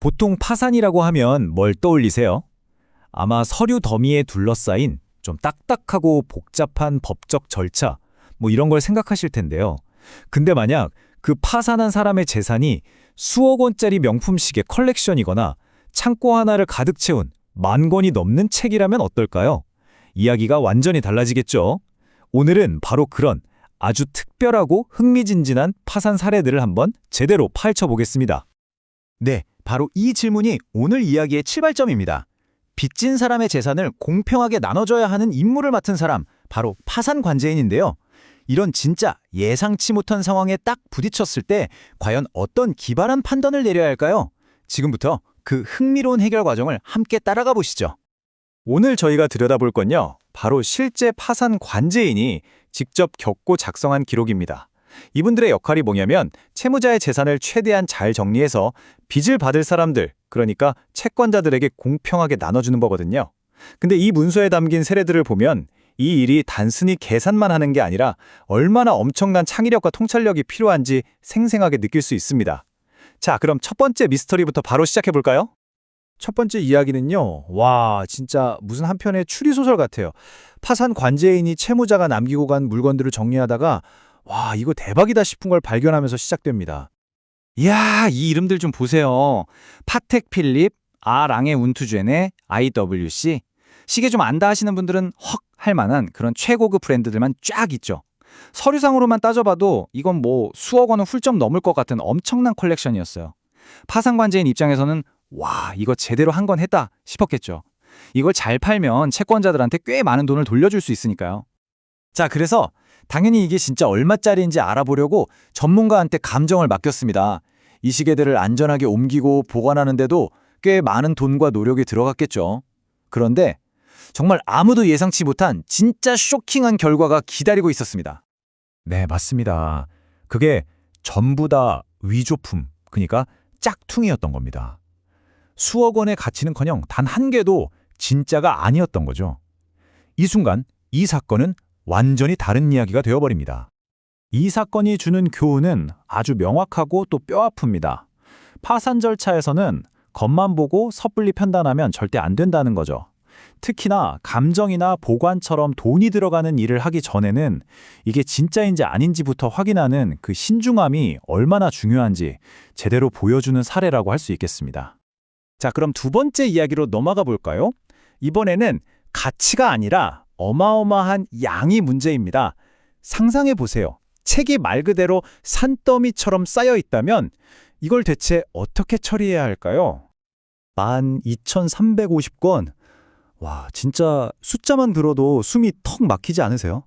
보통 파산이라고 하면 뭘 떠올리세요? 아마 서류 더미에 둘러싸인 좀 딱딱하고 복잡한 법적 절차, 뭐 이런 걸 생각하실 텐데요. 근데 만약 그 파산한 사람의 재산이 수억 원짜리 명품 시계 컬렉션이거나 창고 하나를 가득 채운 만 권이 넘는 책이라면 어떨까요? 이야기가 완전히 달라지겠죠? 오늘은 바로 그런 아주 특별하고 흥미진진한 파산 사례들을 한번 제대로 파헤쳐 보겠습니다. 네, 바로 이 질문이 오늘 이야기의 출발점입니다. 빚진 사람의 재산을 공평하게 나눠줘야 하는 임무를 맡은 사람, 바로 파산 관제인인데요. 이런 진짜 예상치 못한 상황에 딱 부딪혔을 때 과연 어떤 기발한 판단을 내려야 할까요? 지금부터 그 흥미로운 해결 과정을 함께 따라가 보시죠. 오늘 저희가 들여다볼 건요. 바로 실제 파산 관제인이 직접 겪고 작성한 기록입니다. 이분들의 역할이 뭐냐면 채무자의 재산을 최대한 잘 정리해서 빚을 받을 사람들, 그러니까 채권자들에게 공평하게 나눠주는 거거든요. 근데 이 문서에 담긴 세례들을 보면 이 일이 단순히 계산만 하는 게 아니라 얼마나 엄청난 창의력과 통찰력이 필요한지 생생하게 느낄 수 있습니다. 자, 그럼 첫 번째 미스터리부터 바로 시작해 볼까요? 첫 번째 이야기는요. 와, 진짜 무슨 한 편의 추리 소설 같아요. 파산 관제인이 채무자가 남기고 간 물건들을 정리하다가 와, 이거 대박이다 싶은 걸 발견하면서 시작됩니다. 이야, 이 이름들 좀 보세요. 파텍 필립, 아 랑의 운투제네, IWC. 시계 좀 안다 하시는 분들은 헉 할 만한 그런 최고급 브랜드들만 쫙 있죠. 서류상으로만 따져봐도 이건 뭐 수억 원은 훌쩍 넘을 것 같은 엄청난 컬렉션이었어요. 파산관제인 입장에서는 와, 이거 제대로 한 건 했다 싶었겠죠. 이걸 잘 팔면 채권자들한테 꽤 많은 돈을 돌려줄 수 있으니까요. 자, 그래서 당연히 이게 진짜 얼마짜리인지 알아보려고 전문가한테 감정을 맡겼습니다. 이 시계들을 안전하게 옮기고 보관하는데도 꽤 많은 돈과 노력이 들어갔겠죠. 그런데 정말 아무도 예상치 못한 진짜 쇼킹한 결과가 기다리고 있었습니다. 네, 맞습니다. 그게 전부 다 위조품, 그러니까 짝퉁이었던 겁니다. 수억 원의 가치는커녕 단 한 개도 진짜가 아니었던 거죠. 이 순간 이 사건은 완전히 다른 이야기가 되어버립니다. 이 사건이 주는 교훈은 아주 명확하고 또 뼈아픕니다. 파산 절차에서는 겉만 보고 섣불리 판단하면 절대 안 된다는 거죠. 특히나 감정이나 보관처럼 돈이 들어가는 일을 하기 전에는 이게 진짜인지 아닌지부터 확인하는 그 신중함이 얼마나 중요한지 제대로 보여주는 사례라고 할 수 있겠습니다. 자, 그럼 두 번째 이야기로 넘어가 볼까요? 이번에는 가치가 아니라 어마어마한 양이 문제입니다. 상상해 보세요. 책이 말 그대로 산더미처럼 쌓여 있다면 이걸 대체 어떻게 처리해야 할까요? 12,350권. 와, 진짜 숫자만 들어도 숨이 턱 막히지 않으세요?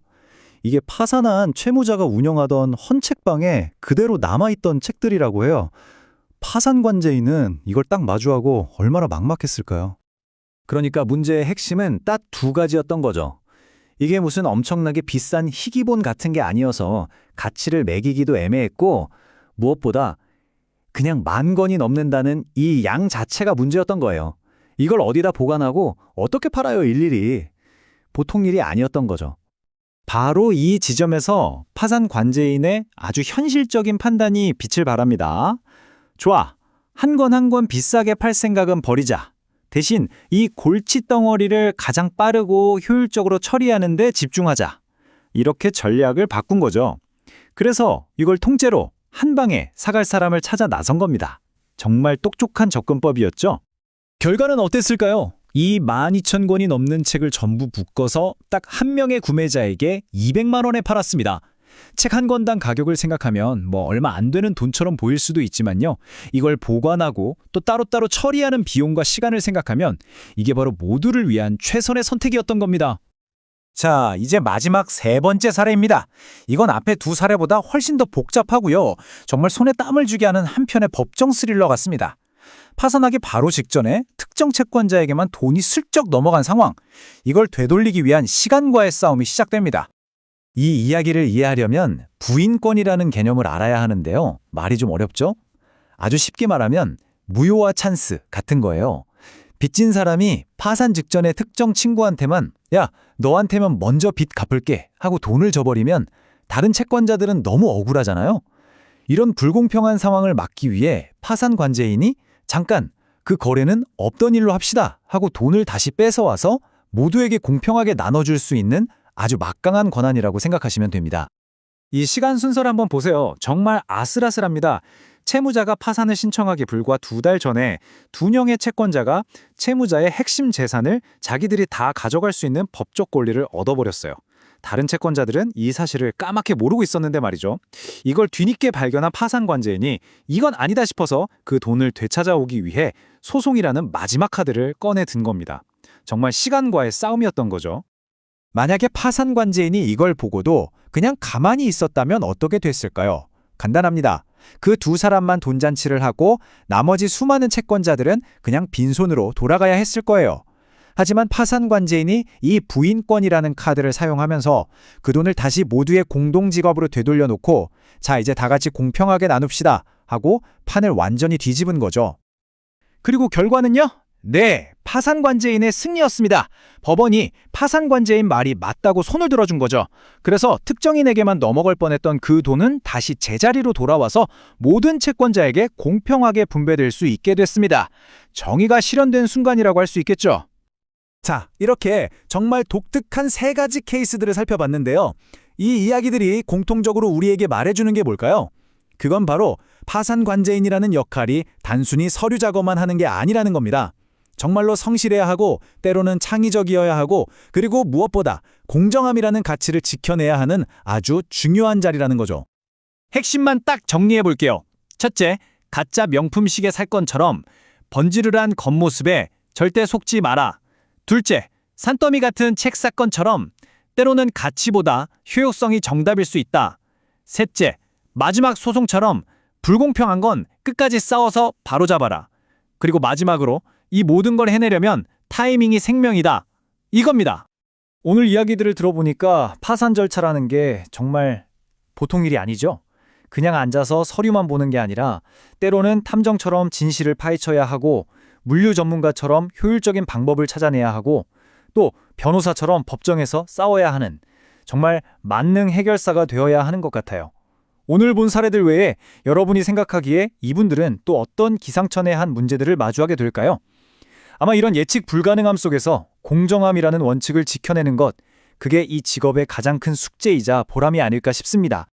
이게 파산한 채무자가 운영하던 헌책방에 그대로 남아있던 책들이라고 해요. 파산 관제인은 이걸 딱 마주하고 얼마나 막막했을까요? 그러니까 문제의 핵심은 딱 두 가지였던 거죠. 이게 무슨 엄청나게 비싼 희귀본 같은 게 아니어서 가치를 매기기도 애매했고 무엇보다 그냥 만 권이 넘는다는 이 양 자체가 문제였던 거예요. 이걸 어디다 보관하고 어떻게 팔아요 일일이. 보통 일이 아니었던 거죠. 바로 이 지점에서 파산 관제인의 아주 현실적인 판단이 빛을 발합니다. 좋아. 한 권 한 권 비싸게 팔 생각은 버리자. 대신 이 골치 덩어리를 가장 빠르고 효율적으로 처리하는 데 집중하자. 이렇게 전략을 바꾼 거죠. 그래서 이걸 통째로 한 방에 사갈 사람을 찾아 나선 겁니다. 정말 똑똑한 접근법이었죠. 결과는 어땠을까요? 이 12,000권이 넘는 책을 전부 묶어서 딱 한 명의 구매자에게 200만 원에 팔았습니다. 책 한 권당 가격을 생각하면 뭐 얼마 안 되는 돈처럼 보일 수도 있지만요. 이걸 보관하고 또 따로따로 처리하는 비용과 시간을 생각하면 이게 바로 모두를 위한 최선의 선택이었던 겁니다. 자, 이제 마지막 세 번째 사례입니다. 이건 앞에 두 사례보다 훨씬 더 복잡하고요. 정말 손에 땀을 쥐게 하는 한편의 법정 스릴러 같습니다. 파산하기 바로 직전에 특정 채권자에게만 돈이 슬쩍 넘어간 상황. 이걸 되돌리기 위한 시간과의 싸움이 시작됩니다. 이 이야기를 이해하려면 부인권이라는 개념을 알아야 하는데요. 말이 좀 어렵죠? 아주 쉽게 말하면 무효와 찬스 같은 거예요. 빚진 사람이 파산 직전에 특정 친구한테만 야, 너한테만 먼저 빚 갚을게 하고 돈을 줘버리면 다른 채권자들은 너무 억울하잖아요. 이런 불공평한 상황을 막기 위해 파산 관제인이 잠깐 그 거래는 없던 일로 합시다 하고 돈을 다시 뺏어와서 모두에게 공평하게 나눠줄 수 있는 아주 막강한 권한이라고 생각하시면 됩니다. 이 시간 순서를 한번 보세요. 정말 아슬아슬합니다. 채무자가 파산을 신청하기 불과 두 달 전에 두 명의 채권자가 채무자의 핵심 재산을 자기들이 다 가져갈 수 있는 법적 권리를 얻어버렸어요. 다른 채권자들은 이 사실을 까맣게 모르고 있었는데 말이죠. 이걸 뒤늦게 발견한 파산 관제인이 이건 아니다 싶어서 그 돈을 되찾아오기 위해 소송이라는 마지막 카드를 꺼내 든 겁니다. 정말 시간과의 싸움이었던 거죠. 만약에 파산 관제인이 이걸 보고도 그냥 가만히 있었다면 어떻게 됐을까요? 간단합니다. 그 두 사람만 돈잔치를 하고 나머지 수많은 채권자들은 그냥 빈손으로 돌아가야 했을 거예요. 하지만 파산 관제인이 이 부인권이라는 카드를 사용하면서 그 돈을 다시 모두의 공동직업으로 되돌려 놓고 자 이제 다 같이 공평하게 나눕시다 하고 판을 완전히 뒤집은 거죠. 그리고 결과는요? 네, 파산관제인의 승리였습니다. 법원이 파산관제인 말이 맞다고 손을 들어준 거죠. 그래서 특정인에게만 넘어갈 뻔했던 그 돈은 다시 제자리로 돌아와서 모든 채권자에게 공평하게 분배될 수 있게 됐습니다. 정의가 실현된 순간이라고 할 수 있겠죠. 자, 이렇게 정말 독특한 세 가지 케이스들을 살펴봤는데요. 이 이야기들이 공통적으로 우리에게 말해주는 게 뭘까요? 그건 바로 파산관제인이라는 역할이 단순히 서류 작업만 하는 게 아니라는 겁니다. 정말로 성실해야 하고 때로는 창의적이어야 하고 그리고 무엇보다 공정함이라는 가치를 지켜내야 하는 아주 중요한 자리라는 거죠. 핵심만 딱 정리해 볼게요. 첫째, 가짜 명품 시계 살 건처럼 번지르르한 겉모습에 절대 속지 마라. 둘째, 산더미 같은 책 사건처럼 때로는 가치보다 효용성이 정답일 수 있다. 셋째, 마지막 소송처럼 불공평한 건 끝까지 싸워서 바로잡아라. 그리고 마지막으로 이 모든 걸 해내려면 타이밍이 생명이다. 이겁니다. 오늘 이야기들을 들어보니까 파산 절차라는 게 정말 보통 일이 아니죠. 그냥 앉아서 서류만 보는 게 아니라 때로는 탐정처럼 진실을 파헤쳐야 하고 물류 전문가처럼 효율적인 방법을 찾아내야 하고 또 변호사처럼 법정에서 싸워야 하는 정말 만능 해결사가 되어야 하는 것 같아요. 오늘 본 사례들 외에 여러분이 생각하기에 이분들은 또 어떤 기상천외 한 문제들을 마주하게 될까요? 아마 이런 예측 불가능함 속에서 공정함이라는 원칙을 지켜내는 것, 그게 이 직업의 가장 큰 숙제이자 보람이 아닐까 싶습니다.